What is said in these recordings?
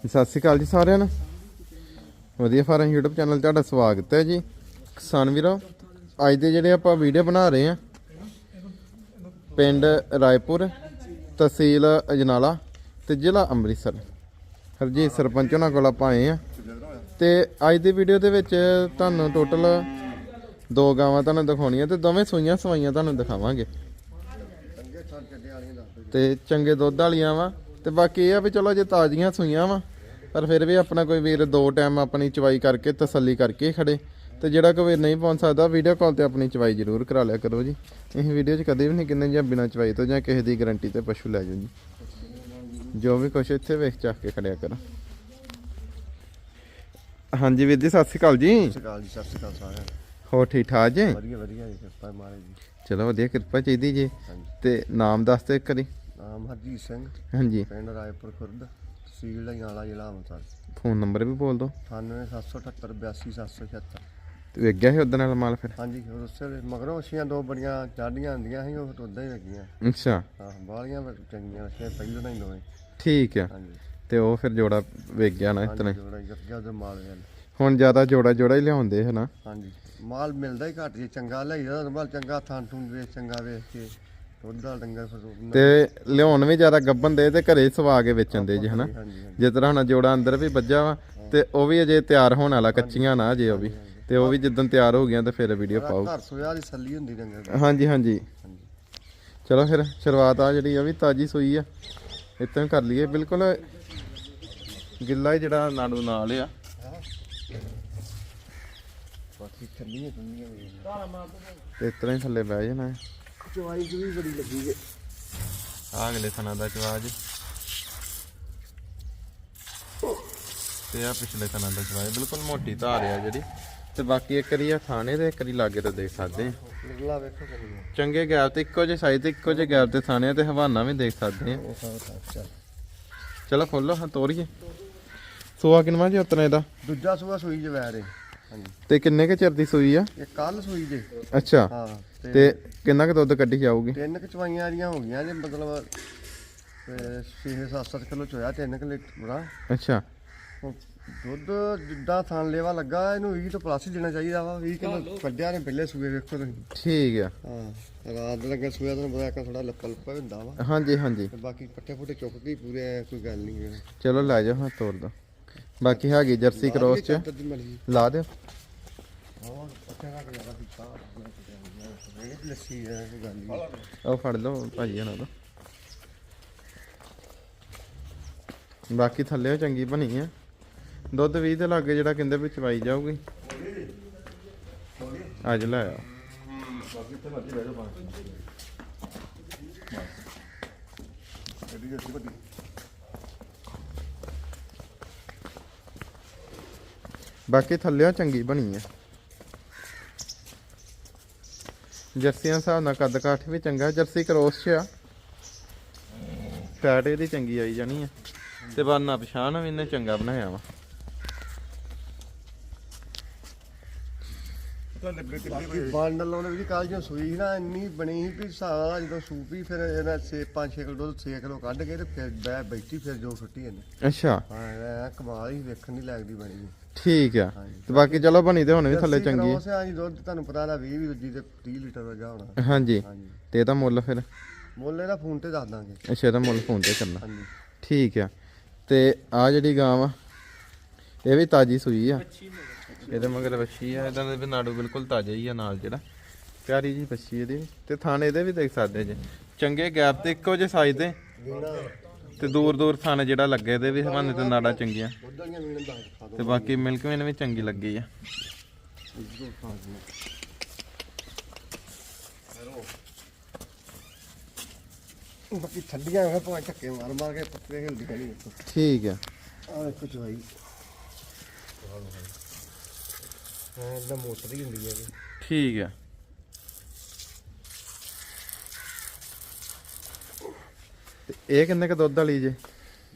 ਸਤਿ ਸ਼੍ਰੀ ਅਕਾਲ ਜੀ ਸਾਰਿਆਂ ਨੂੰ। ਵਧੀਆ ਫਾਰਮ YouTube ਚੈਨਲ ਤੁਹਾਡਾ ਸਵਾਗਤ ਹੈ ਜੀ। ਕਿਸਾਨ ਵੀਰੋ, ਅੱਜ ਦੇ ਜਿਹੜੇ ਆਪਾਂ ਵੀਡੀਓ ਬਣਾ ਰਹੇ ਆ ਪਿੰਡ ਰਾਏਪੁਰ, ਤਹਿਸੀਲ ਅਜਨਾਲਾ ਤੇ ਜ਼ਿਲ੍ਹਾ ਅੰਮ੍ਰਿਤਸਰ। ਹਰਜੀਤ ਸਰਪੰਚ ਉਹਨਾਂ ਕੋਲ ਆਪਾਂ ਆਏ ਆ ਤੇ ਅੱਜ ਦੀ ਵੀਡੀਓ ਦੇ ਵਿੱਚ ਤੁਹਾਨੂੰ ਟੋਟਲ ਦੋ ਗਾਵਾਂ ਤੁਹਾਨੂੰ ਦਿਖਾਉਣੀਆਂ ਤੇ ਦੋਵੇਂ ਸੂਈਆਂ ਸਵਾਈਆਂ ਤੁਹਾਨੂੰ ਦਿਖਾਵਾਂਗੇ। ਤੇ ਚੰਗੇ ਦੁੱਧ ਵਾਲੀਆਂ ਵਾ। ਤੇ ਬਾਕੀ ਇਹ ਆ ਵੀ ਚਲੋ ਜੇ ਤਾਜ਼ੀਆਂ ਸੂਈਆਂ ਵਾ ਪਰ ਫਿਰ ਵੀ ਆਪਣਾ ਕੋਈ ਵੀਰ ਦੋ ਟਾਈਮ ਆਪਣੀ ਚਵਾਈ ਕਰਕੇ ਤਸੱਲੀ ਕਰਕੇ ਹੀ ਖੜੇ। ਤੇ ਜਿਹੜਾ ਕੋਈ ਵੀਰ ਨਹੀਂ ਪਹੁੰਚ ਸਕਦਾ ਵੀਡੀਓ ਕਾਲ ਤੇ ਆਪਣੀ ਚਵਾਈ ਜ਼ਰੂਰ ਕਰਾ ਲਿਆ ਕਰੋ ਜੀ। ਇਹ ਵੀਡੀਓ 'ਚ ਕਦੇ ਵੀ ਨਹੀਂ ਕਿੰਨੇ ਜਾਂ ਬਿਨਾਂ ਚਵਾਈ ਤੋਂ ਜਾਂ ਕਿਸੇ ਦੀ ਗਾਰੰਟੀ ਤੇ ਪਸ਼ੂ ਲੈ ਜਾਓ ਜੀ। ਜੋ ਵੀ ਕੁਛ ਇੱਥੇ ਵੇਖ ਚੱਕ ਕੇ ਖੜਿਆ ਕਰੋ। ਹਾਂਜੀ ਵੀਰ ਜੀ ਸਤਿ ਸ਼੍ਰੀ ਅਕਾਲ ਜੀ। ਸਤਿ ਸ਼੍ਰੀ ਅਕਾਲ ਸਾਰਿਆਂ ਹੋਰ ਠੀਕ ਠਾਕ ਜੀ? ਵਧੀਆ ਵਧੀਆ ਜੀ ਕਿਰਪਾ ਮਹਾਰਾਜ ਜੀ ਚਲੋ ਵਧੀਆ ਕਿਰਪਾ ਚਾਹੀਦੀ ਜੀ। ਤੇ ਨਾਮ ਦੱਸ ਦਿਓ ਇੱਕ ਵਾਰੀ। ਨਾਮ ਹਰਜੀਤ ਸਿੰਘ। ਹਾਂਜੀ। ਪਿੰਡ ਰਾਏਪੁਰ ਖੁਰਦ। ਤਹਿਸੀਲ ਲਈਆਲਾ ਜ਼ਿਲ੍ਹਾ ਅੰਮ੍ਰਿਤਸਰ ਫੋਨ ਨੰਬਰ ਵੀ ਬੋਲ ਦਿਓ 98778 82776 ਤੇ ਵੇਖ ਗਿਆ ਸੀ ਉਦੋਂ ਨਾਲ ਮਾਲ ਫਿਰ? ਹਾਂਜੀ ਉਹ ਉਸੇ ਵੇਲੇ ਮਗਰੋਂ ਅਛੀਆਂ ਦੋ ਬੜੀਆਂ ਚਾਡੀਆਂ ਹੁੰਦੀਆਂ ਸੀ ਉਹ ਉਦਾਂ ਹੀ ਲੱਗੀਆਂ। ਅੱਛਾ। ਹਾਂ ਬਾਲੀਆਂ ਚੰਗੀਆਂ ਅਛੀਆਂ ਪਹਿਲਾਂ ਨਹੀਂ ਦੋਵੇਂ। ਠੀਕ ਆ। ਹਾਂਜੀ। ਤੇ ਉਹ ਫਿਰ ਜੋੜਾ ਵੇਖ ਗਿਆ ਨਾ ਉਹਦੇ ਮਾਲ ਗੱਲ ਹੁਣ ਜ਼ਿਆਦਾ ਜੋੜਾ ਜੋੜਾ ਹੀ ਲਿਆਉਂਦੇ ਹਨਾ ਹਾਂਜੀ। ਮਾਲ ਮਿਲਦਾ ਹੀ ਘੱਟ ਜੇ ਚੰਗਾ ਲਈਦਾ ਤਾਂ ਮਾਲ ਚੰਗਾ ਥਾਂ ਥੂੰ ਵੇਚ ਚੰਗਾ ਵੇਚ ਕੇ। ਦੁੱਧ ਦਾ ਡੰਗਰ ਫਿਰ ਉਹਨਾਂ- ਤੇ ਲਿਆਉਣ ਵੀ ਜ਼ਿਆਦਾ ਗੱਬਨ ਦੇ ਤੇ ਘਰੇ ਹੀ ਸਵਾ ਕੇ ਵੇਚਣ ਦੇ ਜੀ ਹਨਾ? ਹਾਂਜੀ ਹਾਂਜੀ ਜਿਸ ਤਰ੍ਹਾਂ ਹੁਣ ਜੋੜਾ ਅੰਦਰ ਵੀ ਵੱਜਾ ਵਾ ਤੇ ਉਹ ਵੀ ਅਜੇ ਤਿਆਰ ਹੋਣ ਵਾਲਾ ਕੱਚੀਆਂ ਨਾ ਅਜੇ ਉਹ ਵੀ। ਤੇ ਉਹ ਵੀ ਜਿੱਦਣ ਤਿਆਰ ਹੋ ਗਈਆਂ ਤੇ ਫਿਰ ਵੀਡੀਓ ਪਾਓ। ਘਰ ਸੋਇਆ ਦੀ ਸੱਲੀ ਹੁੰਦੀ ਡੰਗਰ ਦੀ। ਹਾਂਜੀ ਹਾਂਜੀ। ਚਲੋ ਫਿਰ ਸ਼ੁਰੂਆਤ ਆ ਜਿਹੜੀ ਆ ਵੀ ਤਾਜੀ ਸੂਈ ਆ। ਇਤਾਂ ਕਰ ਲਈਏ। ਬਿਲਕੁਲ ਗਿੱਲਾ ਹੀ ਜਿਹੜਾ ਨਾੜੂ ਨਾਲ ਆ। ਬਾਕੀ ਠੰਡੀਆਂ ਵੀ ਤੇ ਇਸ ਤਰ੍ਹਾਂ ਹੀ ਥੱਲੇ ਬਹਿ ਜਾਣਾ। ਹੈ। ਚਵਾਈ ਚ ਵੀ ਬੜੀ ਲੱਗੀ ਜੇ। ਆ ਅਗਲੇ ਥਣਾ ਦਾ ਚਵਾਜ ਤੇ ਆ ਪਿਛਲੇ ਥਣਾ ਦਾ ਚਵਾਜ ਬਿਲਕੁਲ ਮੋਟੀ ਧਾਰ ਆ ਜਿਹੜੀ। ਤੇ ਬਾਕੀ ਇੱਕ ਵਾਰੀ ਆ ਥਾਣੇ ਤੇ ਇੱਕ ਵਾਰੀ ਲਾਗੇ ਤੇ ਦੇਖ ਸਕਦੇ ਆ। ਨਿਰਲਾ ਵੇਖੋ ਕਿੰਨੀ ਆ। ਚੰਗੇ ਗੈਪ ਤੇ ਇੱਕੋ ਜਿਹੇ ਸਾਈਜ਼ ਤੇ ਇੱਕੋ ਜਿਹੇ ਗੈਪ ਤੇ ਥਾਣੇ ਤੇ ਹਵਾਨਾ ਵੀ ਦੇਖ ਸਕਦੇ ਆ। ਚੱਲ। ਚਲੋ ਖੋਲੋ ਹਾਂ ਤੋਰੀਏ। ਸੋਆ ਕਿੰਨਾ ਜੀ ਉਤਨੇ ਦਾ ਦੂਜਾ ਸੂਆ ਸੂਈ ਜੇ ਵੈ ਰੇ ਹਾਂਜੀ। ਤੇ ਕਿੰਨੇ ਕੇ ਚਿਰ ਦੀ ਸੂਈ ਆ? ਇਹ ਕੱਲ ਸੂਈ ਜੇ। ਅੱਛਾ। ਹਾਂ ਤੇ ਤੇ ਕਿੰਨਾ ਕੁ ਦੁੱਧ ਕੱਢੀ ਜਾਊਗੀ? ਤਿੰਨ ਕੁ ਚਵਾਈਆਂ ਦੀਆਂ ਹੋ ਗਈਆਂ ਜੇ ਮਤਲਬ 6-7 ਕਿਲੋ ਚੋਇਆ ਤਿੰਨ ਕੁ ਲੀਟਰ ਬੜਾ ਅੱਛਾ। ਹੁਣ ਦੁੱਧ ਜਿੱਦਾਂ ਥਣ ਲੈਵਾ ਲੱਗਾ ਇਹਨੂੰ 20 ਤੋਂ ਪਲੱਸ ਦੇਣਾ ਚਾਹੀਦਾ ਵਾ 20 ਕਿਲੋ ਕੱਢਿਆ ਨੇ ਪਹਿਲੇ ਸੂਏ ਵੇਖੋ ਤੁਸੀਂ। ਠੀਕ ਆ। ਹਾਂ ਰਾਤ ਦੇ ਲੱਗੇ ਸੂਆ ਤੁਹਾਨੂੰ ਪਤਾ ਕਿ ਥੋੜਾ ਲੱਪਾ ਲੱਪਾ ਹੁੰਦਾ ਵਾ। ਹਾਂਜੀ ਹਾਂਜੀ। ਤੇ ਬਾਕੀ ਪੱਠੇ ਪੁੱਠੇ ਚੁੱਕ ਕੇ ਹੀ ਪੂਰੇ ਕੋਈ ਗੱਲ ਨਹੀਂ ਹੈ। ਚਲੋ ਲੈ ਜਾਓ ਹਾਂ ਤੋਰ ਦੋ। ਬਾਕੀ ਹੈਗੀ ਜਰਸੀ ਕ੍ਰੋਸ ਚ। ਦੀ ਲਾ ਦਿਓ। ਦਾ ਉਹ ਫੜ ਲਓ ਭਾਜੀ ਹਣਾ ਤੋਂ। ਬਾਕੀ ਥੱਲੇ ਚੰਗੀ ਬਣੀ ਆ। ਦੁੱਧ 20 ਦੇ ਲਾਗੇ ਜਿਹੜਾ ਕਹਿੰਦੇ ਵੀ ਚਵਾਈ ਜਾਊਗੀ। ਅੱਜ ਲੈ ਆਓ। ਐਡੀ ਜੱਸੀ ਬਾਕੀ ਥੱਲਿਓ ਚੰਗੀ ਬਣੀ ਆ। ਜਰਸੀਆਂ ਹਿਸਾਬ ਨਾਲ ਕੱਦ ਕਾਠ ਵੀ ਚੰਗਾ, ਜਰਸੀ ਕਰੋਸ ਚ ਆ। ਫੈਟ ਇਹਦੀ ਚੰਗੀ ਆਈ ਜਾਣੀ ਆ। ਤੇ ਬਾਨਾ ਪਛਾਣ ਵੀ ਇਹਨੇ ਚੰਗਾ ਬਣਾਇਆ ਵਾ। ਬਾਂਡਲ ਲਾਉਣੇ ਵੀ ਕੱਲ ਜਦੋਂ ਸੂਈ ਸੀ ਨਾ ਇੰਨੀ ਬਣੀ ਸੀ ਵੀ ਸਾਰਾ ਜਦੋਂ ਸੂਪੀ ਫਿਰ ਇਹਨਾਂ 6 5 6 ਕਿਲੋ ਦੁੱਧ 6 ਕਿਲੋ ਕੱਢ ਕੇ ਤੇ ਫਿਰ ਬੈ ਬੈਠੀ ਫਿਰ ਜੋ ਸੁੱਟੀ ਇਹਨੇ। ਅੱਛਾ। ਹਾਂ ਇਹ ਕਮਾਲ ਹੀ ਵੇਖਣ ਨਹੀਂ ਲੱਗਦੀ ਬਣੀ ਸੀ। ਠੀਕ ਆ। ਹਾਂਜੀ। ਤੇ ਬਾਕੀ ਚਲੋ ਬਣੀ ਤੇ ਹੁਣ ਵੀ ਥੱਲੇ ਜਰਸੀ ਚੰਗੀ। ਕ੍ਰੋਸ ਆ ਜੀ ਦੁੱਧ ਤੁਹਾਨੂੰ ਪਤਾ ਦਾ 20 ਵੀ ਵੱਜੀ ਤੇ 30 ਲੀਟਰ ਵਰਗਾ ਹੋਣਾ। ਹਾਂਜੀ। ਹਾਂਜੀ। ਤੇ ਇਹਦਾ ਮੁੱਲ ਫਿਰ? ਮੁੱਲ ਇਹਦਾ ਫੋਨ ਤੇ ਦੱਸ ਦਾਂਗੇ। ਅੱਛਾ ਇਹਦਾ ਮੁੱਲ ਫੋਨ ਤੇ ਕਰਨਾ ਹਾਂਜੀ। ਠੀਕ ਆ। ਤੇ ਆ ਜਿਹੜੀ ਗਾਂ ਵਾ ਇਹ ਵੀ ਤਾਜੀ ਸੂਈ ਆ। ਇਹਦੇ ਮਗਰ ਵੱਛੀ ਆ ਇਹਦਾ ਵੀ ਨਾੜੂ ਬਿਲਕੁਲ ਤਾਜ਼ਾ ਹੀ ਆ ਨਾਲ ਜਿਹੜਾ। ਪਿਆਰੀ ਜੀ ਵੱਛੀ ਇਹਦੀ ਤੇ ਥਾਣੇ ਇਹਦੇ ਵੀ ਦੇਖ ਸਕਦੇ ਜੇ। ਚੰਗੇ ਗੈਪ ਤੇ ਇੱਕੋ ਜਿਹੇ ਸਾਈਜ਼ ਦੇ। ਤੇ ਦੂਰ ਦੂਰ ਥਾਣੇ ਜਿਹੜਾ ਲੱਗੇ ਇਹਦੇ ਵੀ ਹਵਾਨੇ ਤੇ ਨਾੜਾਂ ਚੰਗੀਆਂ। ਤੇ ਬਾਕੀ ਮਿਲਕ ਵੇਨ ਵੀ ਚੰਗੀ ਲੱਗੀ ਆ। ਦੋ ਖਾ ਦਿਓ। ਬਾਕੀ ਠੰਡੀਆਂ ਹੋਏ ਭਾਵੇਂ ਧੱਕੇ ਮਾਰ ਮਾਰ ਕੇ ਪੱਤੇ ਹਿਲਦੀ ਕਰੀ ਵੇਖੋ ਠੀਕ ਆ। ਆ ਵੇਖੋ ਚਵਾਈ ਹਾਂ ਇਹਦਾ ਮੋਟਰ ਹੀ ਹੁੰਦੀ ਹੈ ਇਹ ਠੀਕ ਆ ਤੇ ਇਹ ਕਿੰਨੇ ਕ ਦੁੱਧ ਵਾਲੀ ਜੇ?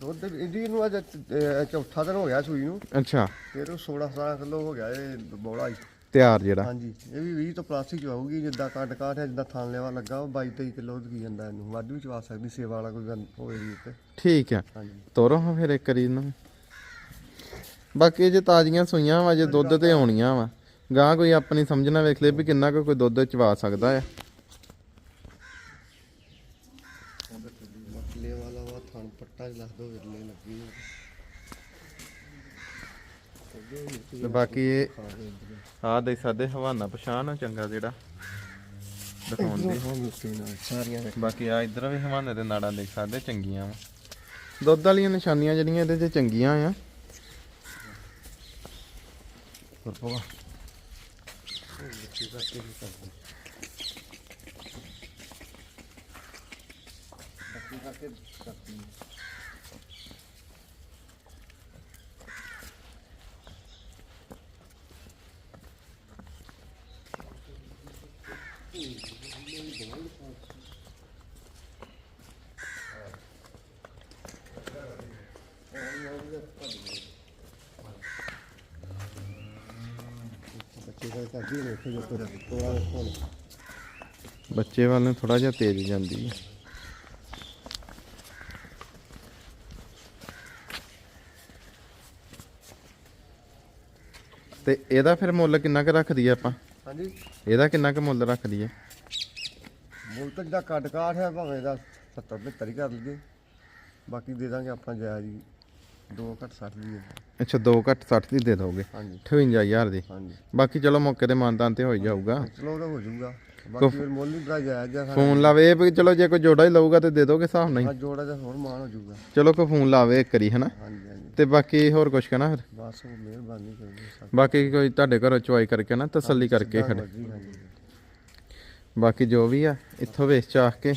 ਦੁੱਧ ਇਹਦੀ ਨੂੰ ਅੱਜ ਅਹ, ਚੌਥਾ ਦਿਨ ਹੋ ਗਿਆ ਸੂਈ ਨੂੰ। ਅੱਛਾ। ਫਿਰ ਉਹ 16 17 ਕਿਲੋ ਹੋ ਗਿਆ ਇਹ ਬੋਲਾ ਹੀ ਤਿਆਰ ਜਿਹੜਾ। ਹਾਂਜੀ ਇਹ ਵੀ 20 ਤੋਂ ਪਲੱਸ ਹੀ ਚਵਾਊਗੀ ਜਿੱਦਾਂ ਕੱਟ ਕਾਠ ਹੈ ਜਿੱਦਾਂ ਥਾਂ ਲੈਵਾ ਲੱਗਾ ਉਹ 22 23 ਕਿਲੋ ਦੀ ਜਾਂਦਾ ਇਹਨੂੰ। ਵੱਧ ਵੀ ਚਵਾ ਸਕਦੀ ਸੇਵਾ ਵਾਲਾ ਕੋਈ ਗੱਲ ਹੋਵੇ ਵੀ ਉੱਤੇ ਠੀਕ ਆ ਹਾਂਜੀ। ਤੋਰੋ ਹਾਂ ਫਿਰ ਇੱਕ ਵਾਰੀ ਇਹਨੂੰ। ਬਾਕੀ ਜੇ ਤਾਜ਼ੀਆਂ ਸੂਈਆਂ ਵਾ, ਜੇ ਦੁੱਧ ਤੇ ਆਉਣੀਆਂ ਵਾ, ਗਾਂ ਕੋਈ ਆਪਣੀ ਸਮਝਣਾ ਵੇਖ ਲੈ ਵੀ ਕਿੰਨਾ ਕੁ ਕੋਈ ਦੁੱਧ ਚਵਾ ਸਕਦਾ ਆ। ਮਸਲੇ ਵਾਲਾ ਵਾ ਥਣ ਪੱਟਾ ਜਿਹਾ ਲੱਗ ਦੋ ਵਿਰਲੇ ਲੱਗੀ ਤੇ ਬਾਕੀ ਇਹ ਆ ਦੇਖ ਸਕਦੇ, ਹਵਾਨਾ ਪਛਾਣ ਆ ਚੰਗਾ ਜਿਹੜਾ। ਦਿਖਾਉਂਦੇ ਹਾਂ ਮਿੱਟੀ ਨਾਲ ਸਾਰੀਆਂ ਬਾਕੀ ਆ ਇਧਰ ਵੀ ਹਵਾਨੇ ਦੇ ਨਾੜਾਂ ਦੇਖ ਸਕਦੇ, ਚੰਗੀਆਂ ਵਾ। ਦੁੱਧ ਵਾਲੀਆਂ ਨਿਸ਼ਾਨੀਆਂ ਜਿਹੜੀਆਂ ਇਹਦੇ 'ਚ ਚੰਗੀਆਂ ਆ। ਹੋਰ ਪਵਾ ਮਿੱਟੀ ਕਰਕੇ ਬੱਚੇ ਵੱਲ ਨੂੰ ਥੋੜਾ ਜਿਹਾ ਤੇਜ਼ ਜਾਂਦੀ ਹੈ। ਤੇ ਇਹਦਾ ਫਿਰ ਮੁੱਲ ਕਿੰਨਾ ਕੁ ਰੱਖਦੀ ਆ ਆਪਾਂ? ਹਾਂਜੀ। ਇਹਦਾ ਕਿੰਨਾ ਕੁ ਮੁੱਲ ਰੱਖਦੀ ਆ ਮੁੱਲ ਤਾਂ ਜਿਹੜਾ ਕੱਟ ਕਾਠ ਹੈ ਭਾਵੇਂ ਦਾ 70 75 ਹੀ ਕਰ ਲਈਏ। ਬਾਕੀ ਦੇ ਦਾਂਗੇ ਆਪਾਂ ਜਾਇਜ਼ ਜੀ 2 ਘੱਟ 60 ਦੀ ਹੈ। ਅੱਛਾ 2 ਘੱਟ 60 ਦੀ ਦੇ ਦੋਗੇ? ਹਾਂਜੀ। 58000 ਦੀ। ਹਾਂਜੀ। ਬਾਕੀ ਚਲੋ ਮੌਕੇ ਤੇ ਮਾਨਤਾਨ ਤੇ ਹੋ ਜਾਊਗਾ। ਚਲੋ ਉਹਦਾ ਹੋ ਜਾਊਗਾ। ਬਾਕੀ ਫਿਰ ਮੁੱਲ ਹੀ ਬੜਾ ਜਾਇਜ਼ ਆ ਸਾਡਾ। ਫੋਨ ਲਾਵੇ ਵੀ ਚਲੋ ਜੇ ਕੋਈ ਜੋੜਾ ਹੀ ਲਊਗਾ ਤੇ ਦੇ ਦੋਗੇ ਹਿਸਾਬ ਨਾਲ ਹੀ। ਹਾਂ ਜੋੜਾ ਜਿਹਾ ਹੋਰ ਮਾਨ ਹੋ ਜਾਊਗਾ। ਚਲੋ ਕੋਈ ਫੋਨ ਲਾਵੇ ਇੱਕ ਵਾਰੀ ਹਨਾ? ਹਾਂਜੀ ਹਾਂਜੀ। ਤੇ ਬਾਕੀ ਹੋਰ ਕੁਝ ਕਹਿਣਾ ਫਿਰ? ਬਸ ਮਿਹਰਬਾਨੀ ਬਾਕੀ ਕੋਈ ਤੁਹਾਡੇ ਘਰੋਂ ਚੁਆਈ ਕਰਕੇ ਨਾ ਤਸੱਲੀ ਕਰਕੇ ਖੜੇ। ਬਾਕੀ ਜੋ ਵੀ ਆ ਇੱਥੋਂ ਵੇਚ ਚਾਹ ਕੇ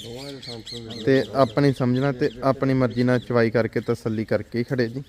ਤੇ ਆਪਣੀ ਸਮਝਣਾ ਤੇ ਆਪਣੀ ਮਰਜ਼ੀ ਨਾਲ ਚਵਾਈ ਕਰਕੇ ਤਸੱਲੀ ਕਰਕੇ ਹੀ ਖੜੇ ਜੀ।